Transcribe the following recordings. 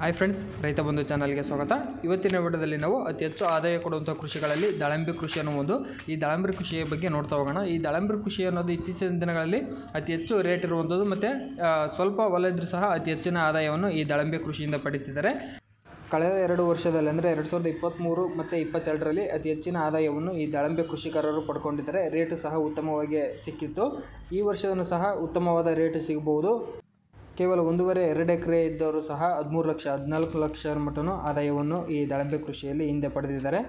Hi friends ರೈತ ಬಂಧು ಚಾನಲ್ಗೆ ಸ್ವಾಗತ. ಇವತ್ತಿನ ವಿಡಿಯೋದಲ್ಲಿ ನಾವು ಅತಿ ಹೆಚ್ಚು ಆದಾಯ ಕೊಡುವಂಥ ಕೃಷಿಗಳಲ್ಲಿ ದಾಳಿಂಬೆ ಕೃಷಿ ಅನ್ನುವುದು. ಈ ದಾಳಿಂಬೆ ಕೃಷಿಯ ಬಗ್ಗೆ ನೋಡ್ತಾ ಹೋಗೋಣ. ಈ ದಾಳಿಂಬೆ ಕೃಷಿ ಅನ್ನೋದು ಇತ್ತೀಚಿನ ದಿನಗಳಲ್ಲಿ ಅತಿ ಹೆಚ್ಚು ರೇಟ್ ಇರುವಂಥದ್ದು ಮತ್ತು ಸ್ವಲ್ಪ ಹೊಲ ಇದ್ರೂ ಸಹ ಅತಿ ಹೆಚ್ಚಿನ ಆದಾಯವನ್ನು ಈ ದಾಳಿಂಬೆ ಕೃಷಿಯಿಂದ ಪಡೀತಿದ್ದಾರೆ. ಕಳೆದ ಎರಡು ವರ್ಷದಲ್ಲಿ ಅಂದರೆ ಎರಡು ಸಾವಿರದ ಇಪ್ಪತ್ತ್ಮೂರು ಮತ್ತು ಇಪ್ಪತ್ತೆರಡರಲ್ಲಿ ಅತಿ ಹೆಚ್ಚಿನ ಆದಾಯವನ್ನು ಈ ದಾಳಂಬೆ ಕೃಷಿಕರರು ಪಡ್ಕೊಂಡಿದ್ದಾರೆ. ರೇಟು ಸಹ ಉತ್ತಮವಾಗಿ ಸಿಕ್ಕಿತ್ತು. ಈ ವರ್ಷವನ್ನು ಸಹ ಉತ್ತಮವಾದ ರೇಟ್ ಸಿಗಬಹುದು. ಕೇವಲ ಒಂದೂವರೆ, ಎರಡು ಎಕರೆ ಇದ್ದವರು ಸಹ ಹದಿಮೂರು ಲಕ್ಷ, ಹದಿನಾಲ್ಕು ಲಕ್ಷ ಮಟ್ಟನೂ ಆದಾಯವನ್ನು ಈ ದಾಳಿಂಬೆ ಕೃಷಿಯಲ್ಲಿ ಹಿಂದೆ ಪಡೆದಿದ್ದಾರೆ.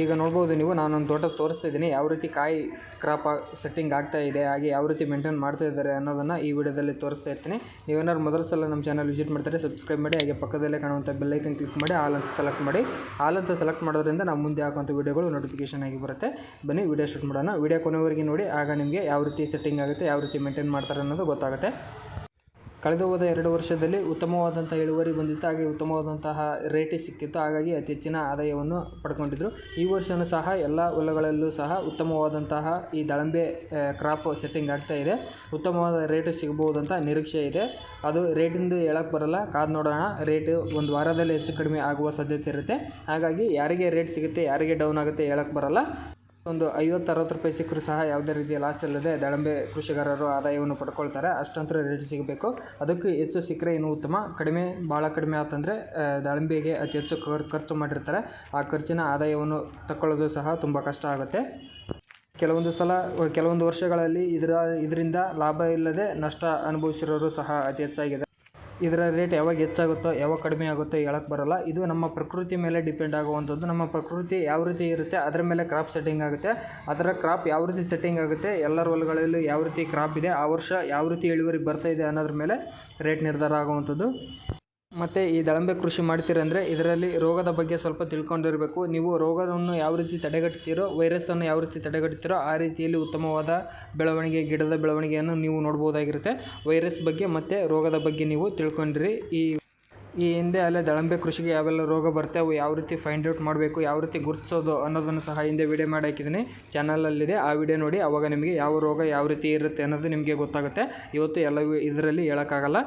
ಈಗ ನೋಡ್ಬೋದು ನೀವು, ನಾನೊಂದು ತೋಟ ತೋರಿಸ್ತಾ ಇದ್ದೀನಿ. ಯಾವ ರೀತಿ ಕಾಯಿ ಕ್ರಾಪ್ ಸೆಟ್ಟಿಂಗ್ ಆಗ್ತಾ ಇದೆ, ಹಾಗೆ ಯಾವ ರೀತಿ ಮೇಂಟೈನ್ ಮಾಡ್ತಾ ಇದ್ದಾರೆ ಅನ್ನೋದನ್ನು ಈ ವಿಡಿಯೋದಲ್ಲಿ ತೋರಿಸ್ತಾ ಇರ್ತೀನಿ. ನೀವೇನಾದ್ರು ಮೊದಲ ಸಲ ನಮ್ಮ ಚಾನಲ್ ವಿಸಿಟ್ ಮಾಡ್ತಾರೆ ಸಬ್ಸ್ಕ್ರೈಬ್ ಮಾಡಿ, ಹಾಗೆ ಪಕ್ಕದಲ್ಲೇ ಕಾಣುವಂಥ ಬೆಲ್ಲೈಕನ್ ಕ್ಲಿಕ್ ಮಾಡಿ, ಆಲ್ ಅಂತ ಸೆಲೆಕ್ಟ್ ಮಾಡಿ. ಆಲ್ ಅಂತ ಸೆಲೆಕ್ಟ್ ಮಾಡೋದ್ರಿಂದ ನಾವು ಮುಂದೆ ಹಾಕುವಂಥ ವಿಡಿಯೋಗಳು ನೋಟಿಫಿಕೇಷನ್ ಆಗಿ ಬರುತ್ತೆ. ಬನ್ನಿ, ವಿಡಿಯೋ ಶೂಟ್ ಮಾಡೋಣ. ವಿಡಿಯೋ ಕೊನೆವರೆಗೆ ನೋಡಿ, ಆಗ ನಿಮಗೆ ಯಾವ ರೀತಿ ಸೆಟ್ಟಿಂಗ್ ಆಗುತ್ತೆ, ಯಾವ ರೀತಿ ಮೇಂಟೈನ್ ಮಾಡ್ತಾರೆ ಅನ್ನೋದು ಗೊತ್ತಾಗುತ್ತೆ. ಕಳೆದ ಹೋದ ಎರಡು ವರ್ಷದಲ್ಲಿ ಉತ್ತಮವಾದಂಥ ಇಳುವರಿ ಬಂದಿತ್ತು, ಹಾಗೆ ಉತ್ತಮವಾದಂತಹ ರೇಟ್ ಸಿಕ್ಕಿತ್ತು. ಹಾಗಾಗಿ ಅತಿ ಹೆಚ್ಚಿನ ಆದಾಯವನ್ನು ಪಡ್ಕೊಂಡಿದ್ದರು ಈ ವರ್ಷವೂ ಸಹ ಎಲ್ಲ ಹೊಲಗಳಲ್ಲೂ ಸಹ ಉತ್ತಮವಾದಂತಹ ಈ ದಾಳಿಂಬೆ ಕ್ರಾಪ್ ಸೆಟ್ಟಿಂಗ್ ಆಗ್ತಾ ಇದೆ. ಉತ್ತಮವಾದ ರೇಟ್ ಅಂತ ನಿರೀಕ್ಷೆ ಇದೆ. ಅದು ರೇಟಿಂದು ಹೇಳಕ್ಕೆ ಬರಲ್ಲ. ಕಾದು ನೋಡೋಣ. ರೇಟ್ ಒಂದು ವಾರದಲ್ಲಿ ಹೆಚ್ಚು ಕಡಿಮೆ ಆಗುವ ಸಾಧ್ಯತೆ ಇರುತ್ತೆ. ಹಾಗಾಗಿ ಯಾರಿಗೆ ರೇಟ್ ಸಿಗುತ್ತೆ, ಯಾರಿಗೆ ಡೌನ್ ಆಗುತ್ತೆ ಹೇಳಕ್ಕೆ ಬರಲ್ಲ. ಒಂದು ಐವತ್ತು ಅರವತ್ತು ರೂಪಾಯಿ ಸಿಕ್ಕರೂ ಸಹ ಯಾವುದೇ ರೀತಿಯ ಲಾಸ್ ಇಲ್ಲದೆ ದಾಳಿಂಬೆ ಕೃಷಿಗಾರರು ಆದಾಯವನ್ನು ಪಡ್ಕೊಳ್ತಾರೆ. ಅಷ್ಟಂತರ ರೇಟ್ ಸಿಗಬೇಕು. ಅದಕ್ಕೆ ಹೆಚ್ಚು ಸಿಕ್ಕರೆ ಇನ್ನೂ ಉತ್ತಮ. ಕಡಿಮೆ ಭಾಳ ಕಡಿಮೆ ಆತಂದರೆ ದಾಳಿಂಬೆಗೆ ಅತಿ ಹೆಚ್ಚು ಖರ್- ಖರ್ಚು ಮಾಡಿರ್ತಾರೆ. ಆ ಖರ್ಚಿನ ಆದಾಯವನ್ನು ತಕ್ಕೊಳ್ಳೋದು ಸಹ ತುಂಬ ಕಷ್ಟ ಆಗುತ್ತೆ. ಕೆಲವೊಂದು ಸಲ, ಕೆಲವೊಂದು ವರ್ಷಗಳಲ್ಲಿ ಇದರ, ಇದರಿಂದ ಲಾಭ ಇಲ್ಲದೆ ನಷ್ಟ ಅನುಭವಿಸಿರೋರು ಸಹ ಅತಿ ಹೆಚ್ಚಾಗಿದೆ. ಇದರ ರೇಟ್ ಯಾವಾಗ ಹೆಚ್ಚಾಗುತ್ತೋ, ಯಾವಾಗ ಕಡಿಮೆ ಆಗುತ್ತೋ ಹೇಳಕ್ಕೆ ಬರಲ್ಲ. ಇದು ನಮ್ಮ ಪ್ರಕೃತಿ ಮೇಲೆ ಡಿಪೆಂಡ್ ಆಗುವಂಥದ್ದು. ನಮ್ಮ ಪ್ರಕೃತಿ ಯಾವ ರೀತಿ ಇರುತ್ತೆ, ಅದರ ಮೇಲೆ ಕ್ರಾಪ್ ಸೆಟ್ಟಿಂಗ್ ಆಗುತ್ತೆ. ಅದರ ಕ್ರಾಪ್ ಯಾವ ರೀತಿ ಸೆಟ್ಟಿಂಗ್ ಆಗುತ್ತೆ, ಎಲ್ಲರ ಹೊಲಗಳಲ್ಲೂ ಯಾವ ರೀತಿ ಕ್ರಾಪ್ ಇದೆ, ಆ ವರ್ಷ ಯಾವ ರೀತಿ ಇಳುವರಿ ಬರ್ತಾ ಇದೆ ಅನ್ನೋದ್ರ ಮೇಲೆ ರೇಟ್ ನಿರ್ಧಾರ ಆಗುವಂಥದ್ದು. ಮತ್ತು ಈ ದಾಳಿಂಬೆ ಕೃಷಿ ಮಾಡ್ತೀರಂದರೆ ಇದರಲ್ಲಿ ರೋಗದ ಬಗ್ಗೆ ಸ್ವಲ್ಪ ತಿಳ್ಕೊಂಡಿರಬೇಕು. ನೀವು ರೋಗವನ್ನು ಯಾವ ರೀತಿ ತಡೆಗಟ್ತೀರೋ, ವೈರಸ್ಸನ್ನು ಯಾವ ರೀತಿ ತಡೆಗಟ್ತೀರೋ ಆ ರೀತಿಯಲ್ಲಿ ಉತ್ತಮವಾದ ಬೆಳವಣಿಗೆ, ಗಿಡದ ಬೆಳವಣಿಗೆಯನ್ನು ನೀವು ನೋಡ್ಬೋದಾಗಿರುತ್ತೆ. ವೈರಸ್ ಬಗ್ಗೆ ಮತ್ತು ರೋಗದ ಬಗ್ಗೆ ನೀವು ತಿಳ್ಕೊಂಡಿರಿ. ಈ ಈ ಹಿಂದೆ ಅಲ್ಲೇ ದಾಳಿಂಬೆ ಕೃಷಿಗೆ ಯಾವೆಲ್ಲ ರೋಗ ಬರುತ್ತೆ, ಅವು ಯಾವ ರೀತಿ ಫೈಂಡ್ ಔಟ್ ಮಾಡಬೇಕು, ಯಾವ ರೀತಿ ಗುರುತಿಸೋದು ಅನ್ನೋದನ್ನು ಸಹ ಹಿಂದೆ ವಿಡಿಯೋ ಮಾಡಿ ಹಾಕಿದ್ದೀನಿ. ಚಾನಲಲ್ಲಿದೆ ಆ ವಿಡಿಯೋ ನೋಡಿ ಆವಾಗ ನಿಮಗೆ ಯಾವ ರೋಗ ಯಾವ ರೀತಿ ಇರುತ್ತೆ ಅನ್ನೋದು ನಿಮಗೆ ಗೊತ್ತಾಗುತ್ತೆ. ಇವತ್ತು ಎಲ್ಲ ಇದರಲ್ಲಿ ಹೇಳೋಕ್ಕಾಗಲ್ಲ.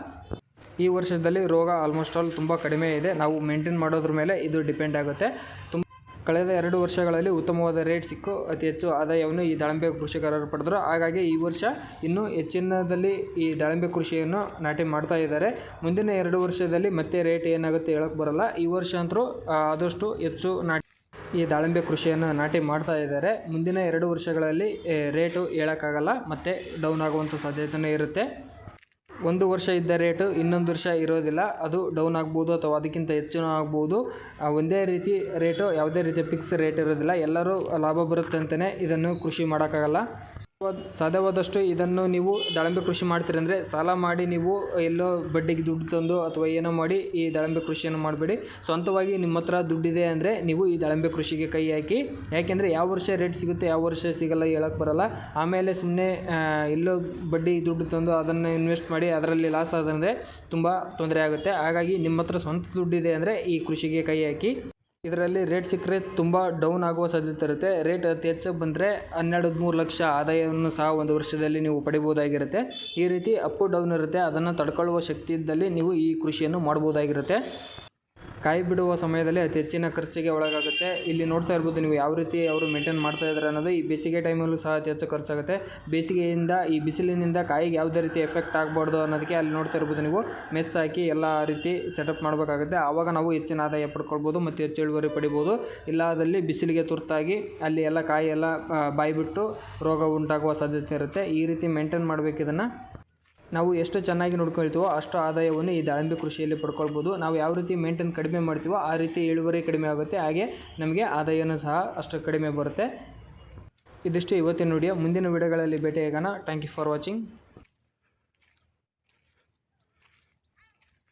ಈ ವರ್ಷದಲ್ಲಿ ರೋಗ ಆಲ್ಮೋಸ್ಟ್ ಆಲ್ ತುಂಬ ಕಡಿಮೆ ಇದೆ. ನಾವು ಮೇಂಟೈನ್ ಮಾಡೋದ್ರ ಮೇಲೆ ಇದು ಡಿಪೆಂಡ್ ಆಗುತ್ತೆ. ತುಂಬ ಕಳೆದ ಎರಡು ವರ್ಷಗಳಲ್ಲಿ ಉತ್ತಮವಾದ ರೇಟ್ ಸಿಕ್ಕು, ಅತಿ ಹೆಚ್ಚು ಆದಾಯವನ್ನು ಈ ದಾಳಿಂಬೆ ಕೃಷಿಕರರು ಪಡೆದರು. ಹಾಗಾಗಿ ಈ ವರ್ಷ ಇನ್ನೂ ಹೆಚ್ಚಿನದಲ್ಲಿ ಈ ದಾಳಿಂಬೆ ಕೃಷಿಯನ್ನು ನಾಟಿ ಮಾಡ್ತಾ ಇದ್ದಾರೆ. ಮುಂದಿನ ಎರಡು ವರ್ಷದಲ್ಲಿ ಮತ್ತೆ ರೇಟ್ ಏನಾಗುತ್ತೆ ಹೇಳೋಕ್ಕೆ ಬರಲ್ಲ. ಈ ವರ್ಷ ಅಂತರೂ ಆದಷ್ಟು ಹೆಚ್ಚು ನಾಟಿ ಈ ದಾಳಿಂಬೆ ಕೃಷಿಯನ್ನು ನಾಟಿ ಮಾಡ್ತಾ ಇದ್ದಾರೆ. ಮುಂದಿನ ಎರಡು ವರ್ಷಗಳಲ್ಲಿ ರೇಟು ಹೇಳೋಕ್ಕಾಗಲ್ಲ, ಮತ್ತು ಡೌನ್ ಆಗುವಂಥ ಸಾಧ್ಯತೆಯೂ ಇರುತ್ತೆ. ಒಂದು ವರ್ಷ ಇದ್ದ ರೇಟು, ಇನ್ನೊಂದು ವರ್ಷ ಇರೋದಿಲ್ಲ. ಅದು ಡೌನ್ ಆಗ್ಬೋದು ಅಥವಾ ಅದಕ್ಕಿಂತ ಹೆಚ್ಚೂ ಆಗ್ಬೋದು. ಒಂದೇ ರೀತಿ ರೇಟು, ಯಾವುದೇ ರೀತಿಯ ಫಿಕ್ಸ್ ರೇಟ್ ಇರೋದಿಲ್ಲ. ಎಲ್ಲರೂ ಲಾಭ ಬರುತ್ತೆ ಅಂತಲೇ ಇದನ್ನು ಕೃಷಿ ಮಾಡೋಕ್ಕಾಗಲ್ಲ. ಸಾಧ್ಯವಾದಷ್ಟು ಇದನ್ನು ನೀವು ದಾಳಿಂಬೆ ಕೃಷಿ ಮಾಡ್ತೀರಂದರೆ ಸಾಲ ಮಾಡಿ ನೀವು ಎಲ್ಲೋ ಬಡ್ಡಿಗೆ ದುಡ್ಡು ತಂದು ಅಥವಾ ಏನೋ ಮಾಡಿ ಈ ದಾಳಿಂಬೆ ಕೃಷಿಯನ್ನು ಮಾಡಬೇಡಿ. ಸ್ವಂತವಾಗಿ ನಿಮ್ಮ ಹತ್ರ ದುಡ್ಡಿದೆ ಅಂದರೆ ನೀವು ಈ ದಾಳಿಂಬೆ ಕೃಷಿಗೆ ಕೈ ಹಾಕಿ. ಯಾಕೆಂದರೆ ಯಾವ ವರ್ಷ ರೇಟ್ ಸಿಗುತ್ತೆ, ಯಾವ ವರ್ಷ ಸಿಗಲ್ಲ ಹೇಳಕ್ಕೆ ಬರಲ್ಲ. ಆಮೇಲೆ ಸುಮ್ಮನೆ ಎಲ್ಲೋ ಬಡ್ಡಿ ದುಡ್ಡು ತಂದು ಅದನ್ನು ಇನ್ವೆಸ್ಟ್ ಮಾಡಿ ಅದರಲ್ಲಿ ಲಾಸ್ ಆದಂದರೆ ತುಂಬ ತೊಂದರೆ ಆಗುತ್ತೆ. ಹಾಗಾಗಿ ನಿಮ್ಮ ಹತ್ರ ಸ್ವಂತ ದುಡ್ಡಿದೆ ಅಂದರೆ ಈ ಕೃಷಿಗೆ ಕೈ ಹಾಕಿ. ಇದರಲ್ಲಿ ರೇಟ್ ಸಿಕ್ಕರೆ ತುಂಬ ಡೌನ್ ಆಗುವ ಸಾಧ್ಯತೆ ಇರುತ್ತೆ. ರೇಟ್ ಅತಿ ಹೆಚ್ಚು ಬಂದರೆ ಹನ್ನೆರಡು ಮೂರು ಲಕ್ಷ ಆದಾಯವನ್ನು ಸಹ ಒಂದು ವರ್ಷದಲ್ಲಿ ನೀವು ಪಡಿಬೋದಾಗಿರುತ್ತೆ ಈ ರೀತಿ ಅಪ್ಪು ಡೌನ್ ಇರುತ್ತೆ. ಅದನ್ನು ತಡ್ಕೊಳ್ಳುವ ಶಕ್ತಿ ಇದ್ದಲ್ಲಿ ನೀವು ಈ ಕೃಷಿಯನ್ನು ಮಾಡ್ಬೋದಾಗಿರುತ್ತೆ. ಕಾಯಿ ಬಿಡುವ ಸಮಯದಲ್ಲಿ ಅತಿ ಹೆಚ್ಚಿನ ಖರ್ಚಿಗೆ ಒಳಗಾಗುತ್ತೆ. ಇಲ್ಲಿ ನೋಡ್ತಾ ಇರ್ಬೋದು ನೀವು ಯಾವ ರೀತಿ ಅವರು ಮೇಂಟೈನ್ ಮಾಡ್ತಾ ಇದ್ದಾರೆ ಅನ್ನೋದು. ಈ ಬೇಸಿಗೆ ಟೈಮಲ್ಲೂ ಸಹ ಅತಿ ಹೆಚ್ಚು ಖರ್ಚಾಗುತ್ತೆ. ಬೇಸಿಗೆಯಿಂದ ಈ ಬಿಸಿಲಿನಿಂದ ಕಾಯಿಗೆ ಯಾವುದೇ ರೀತಿ ಎಫೆಕ್ಟ್ ಆಗಬಾರ್ದು ಅನ್ನೋದಕ್ಕೆ ಅಲ್ಲಿ ನೋಡ್ತಾ ಇರ್ಬೋದು ನೀವು. ಮೆಸ್ ಹಾಕಿ ಎಲ್ಲ ರೀತಿ ಸೆಟಪ್ ಮಾಡಬೇಕಾಗುತ್ತೆ. ಆವಾಗ ನಾವು ಹೆಚ್ಚಿನ ಆದಾಯ ಪಡ್ಕೊಳ್ಬೋದು ಮತ್ತು ಹೆಚ್ಚು ಇಳುವರಿ ಪಡಿಬೋದು. ಇಲ್ಲಾದಲ್ಲಿ ಬಿಸಿಲಿಗೆ ತುರ್ತಾಗಿ ಅಲ್ಲಿ ಎಲ್ಲ ಕಾಯಿ ಎಲ್ಲ ಬಾಯಿಬಿಟ್ಟು ಬಾಯಿ ಬಿಟ್ಟು ರೋಗ ಉಂಟಾಗುವ ಸಾಧ್ಯತೆ ಇರುತ್ತೆ. ಈ ರೀತಿ ಮೇಂಟೈನ್ ಮಾಡಬೇಕು ಇದನ್ನು. ನಾವು ಎಷ್ಟು ಚೆನ್ನಾಗಿ ನೋಡ್ಕೊಳ್ತೀವೋ ಅಷ್ಟು ಆದಾಯವನ್ನು ಈ ದಾಳಿಂಬೆ ಕೃಷಿಯಲ್ಲಿ ಪಡ್ಕೊಳ್ಬೋದು. ನಾವು ಯಾವ ರೀತಿ ಮೇಂಟೈನ್ ಕಡಿಮೆ ಮಾಡ್ತೀವೋ ಆ ರೀತಿ ಇಳುವರಿ ಕಡಿಮೆ ಆಗುತ್ತೆ. ಹಾಗೆ ನಮಗೆ ಆದಾಯವೂ ಸಹ ಅಷ್ಟು ಕಡಿಮೆ ಬರುತ್ತೆ. ಇದಿಷ್ಟು ಇವತ್ತಿನ ವಿಡಿಯೋ. ಮುಂದಿನ ವಿಡಿಯೋಗಳಲ್ಲಿ ಭೇಟಿಯಾಗೋಣ. Thank you for watching